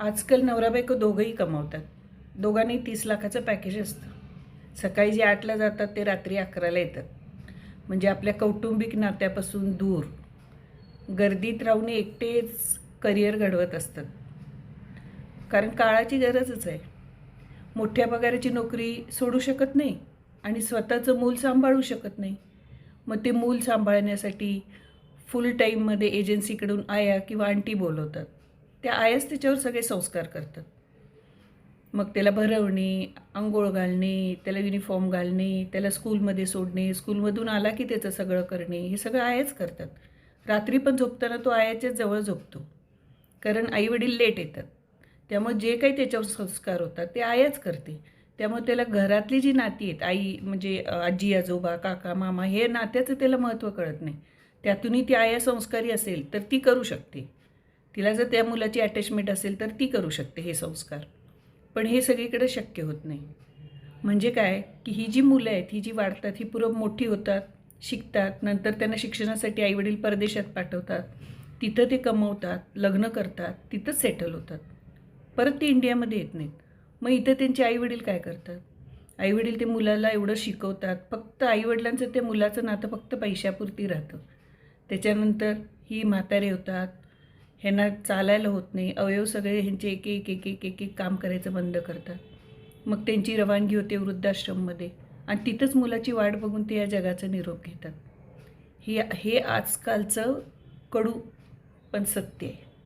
आजकाल नवरा बायको दोघंही कमावतात. दोघांनी तीस लाखाचं पॅकेज असतं. सकाळी जे आठला जातात ते रात्री अकराला येतात. म्हणजे आपल्या कौटुंबिक नात्यापासून दूर. गर्दीत राहून एकटेच करिअर घडवत असतात. कारण काळाची गरजच आहे. मोठ्या पगाराची नोकरी सोडू शकत नाही आणि स्वतःचं मूल सांभाळू शकत नाही. मग ते मूल सांभाळण्यासाठी फुल टाईममध्ये एजन्सीकडून आया किंवा आंटी बोलवतात. त्या आयाच त्याच्यावर सगळे संस्कार करतात. मग त्याला भरवणे आंघोळ घालणे त्याला युनिफॉर्म घालणे त्याला स्कूलमध्ये सोडणे स्कूलमधून आला की त्याचं सगळं करणे हे सगळं आयाच करतात. रात्री पण झोपताना तो आयाच्याच जवळ झोपतो. कारण आईवडील लेट येतात. त्यामुळे जे काही त्याच्यावर संस्कार होतात ते आयाच करते. त्यामुळे त्याला घरातली जी नाती आहेत आई म्हणजे आजी आजोबा काका मामा हे नात्याचं त्याला महत्त्व कळत नाही. त्यातूनही ती आया संस्कारी असेल तर ती करू शकते. तिला जर त्या मुलाची अटॅचमेंट असेल तर ती करू शकते हे संस्कार. पण हे सगळीकडे शक्य होत नाही. म्हणजे काय? की ही जी मुलं आहेत ही जी वाढतात ही पुरं मोठी होतात शिकतात नंतर त्यांना शिक्षणासाठी आईवडील परदेशात पाठवतात तिथं ते कमवतात लग्न करतात तिथंच सेटल होतात. परत ते इंडियामध्ये येत नाहीत. मग इथं त्यांचे आईवडील काय करतात? आईवडील ते मुलाला एवढं शिकवतात फक्त आईवडिलांचं त्या मुलाचं नातं फक्त पैशापुरती राहतं. त्याच्यानंतर ही म्हातारे होतात ह्यांना चालायला होत नाही. अवयव सगळे ह्यांचे एक एक एक एक एक एक काम करायचं बंद करतात. मग त्यांची रवानगी होते वृद्धाश्रममध्ये. आणि तिथंच मुलाची वाट बघून ते या जगाचा निरोप घेतात. हे हे आजकालचं कडू पण सत्य आहे.